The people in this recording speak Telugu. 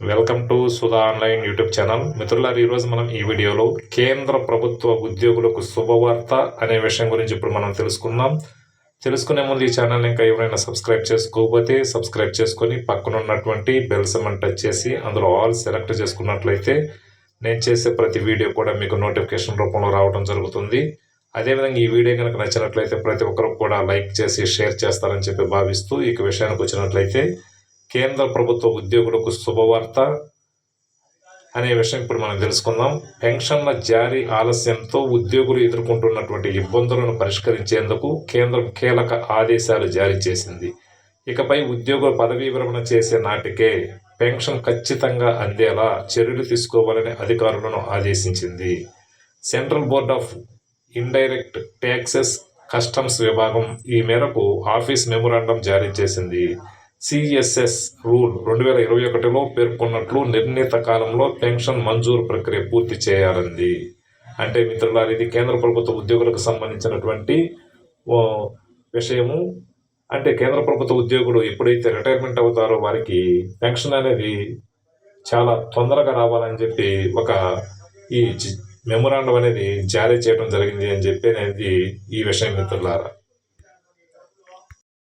Welcome to Sudha online YouTube channel మిత్రులారు ఈరోజు మనం ఈ వీడియోలో కేంద్ర ప్రభుత్వ ఉద్యోగులకు శుభవార్త అనే విషయం గురించి ఇప్పుడు మనం తెలుసుకుందాం. తెలుసుకునే ముందు ఈ ఛానల్ ఇంకా ఎవరైనా సబ్స్క్రైబ్ చేసుకోకపోతే సబ్స్క్రైబ్ చేసుకొని పక్కన ఉన్నటువంటి బెల్ సమ్మన్ టచ్ చేసి అందులో ఆల్ సెలెక్ట్ చేసుకున్నట్లయితే నేను చేసే ప్రతి వీడియో కూడా మీకు నోటిఫికేషన్ రూపంలో రావడం జరుగుతుంది. అదేవిధంగా ఈ వీడియో కనుక నచ్చినట్లయితే ప్రతి ఒక్కరు కూడా లైక్ చేసి షేర్ చేస్తారని చెప్పి భావిస్తూ ఇక విషయానికి వచ్చినట్లయితే కేంద్ర ప్రభుత్వ ఉద్యోగులకు శుభవార్త అనే విషయం ఇప్పుడు మనం తెలుసుకుందాం. పెన్షన్ల జారీ ఆలస్యంతో ఉద్యోగులు ఎదుర్కొంటున్నటువంటి ఇబ్బందులను పరిష్కరించేందుకు కేంద్రం కీలక ఆదేశాలు జారీ చేసింది. ఇకపై ఉద్యోగుల పదవీ విరమణ చేసే నాటికే పెన్షన్ ఖచ్చితంగా అందేలా చర్యలు తీసుకోవాలని అధికారులను ఆదేశించింది. Central board of indirect taxes customs విభాగం ఈ మేరకు ఆఫీస్ మెమోరాండం జారీ చేసింది. సిఎస్ఎస్ రూల్ రెండు వేల ఇరవై ఒకటిలో పేర్కొన్నట్లు నిర్ణీత కాలంలో పెన్షన్ మంజూరు ప్రక్రియ పూర్తి చేయాలంది. అంటే మిత్రులారు ఇది కేంద్ర ప్రభుత్వ ఉద్యోగులకు సంబంధించినటువంటి విషయము. అంటే కేంద్ర ప్రభుత్వ ఉద్యోగులు ఎప్పుడైతే రిటైర్మెంట్ అవుతారో వారికి పెన్షన్ అనేది చాలా తొందరగా రావాలని చెప్పి ఒక ఈ మెమొరాండం అనేది జారీ చేయడం జరిగింది అని చెప్పి అనేది ఈ విషయం మిత్రులారా.